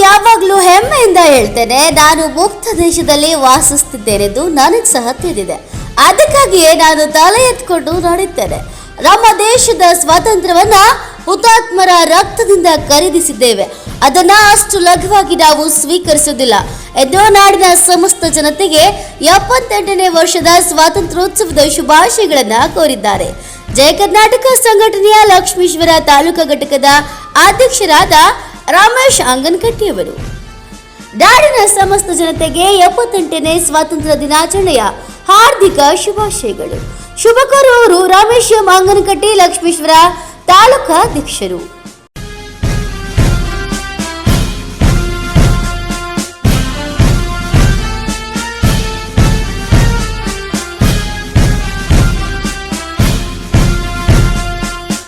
ಯಾವಾಗಲೂ ಹೆಮ್ಮೆಯಿಂದ ಹೇಳ್ತೇನೆ, ನಾನು ಮುಕ್ತ ದೇಶದಲ್ಲಿ ವಾಸಿಸ್ತಿದ್ದೇನೆಂದು ನನಗೆ ಸಹ ತಿಳಿದಿದೆ. ಅದಕ್ಕಾಗಿಯೇ ನಾನು ತಲೆ ಎತ್ಕೊಂಡು ನಡೆಯುತ್ತೇನೆ ನಮ್ಮ ದೇಶದ ಸ್ವಾತಂತ್ರ್ಯವನ್ನ ಹುತಾತ್ಮರ ರಕ್ತದಿಂದ ಖರೀದಿಸಿದ್ದೇವೆ. ಅದನ್ನ ಅಷ್ಟು ಲಘುವಾಗಿ ನಾವು ಸ್ವೀಕರಿಸುವುದಿಲ್ಲ. ಎಂದು ನಾಡಿನ ಸಮಸ್ತ ಜನತೆಗೆ ಎಪ್ಪತ್ತೆಂಟನೇ ವರ್ಷದ ಸ್ವಾತಂತ್ರ್ಯೋತ್ಸವದ ಶುಭಾಶಯಗಳನ್ನ ಕೋರಿದ್ದಾರೆ. ಜಯ ಕರ್ನಾಟಕ ಸಂಘಟನೆಯ ಲಕ್ಷ್ಮೀಶ್ವರ ತಾಲೂಕಾ ಘಟಕದ ಅಧ್ಯಕ್ಷರಾದ ರಮೇಶ್ ಅಂಗನಕಟ್ಟಿಯವರು. ನಾಡಿನ ಸಮಸ್ತ ಜನತೆಗೆ ಎಪ್ಪತ್ತೆಂಟನೇ ಸ್ವಾತಂತ್ರ್ಯ ದಿನಾಚರಣೆಯ ಹಾರ್ದಿಕ ಶುಭಾಶಯಗಳು. ಶುಭ ಕೋರುವವರು ರಮೇಶ್ ಅಂಗನಕಟ್ಟಿ ಲಕ್ಷ್ಮೀಶ್ವರ ತಾಲೂಕಾ ಅಧ್ಯಕ್ಷರು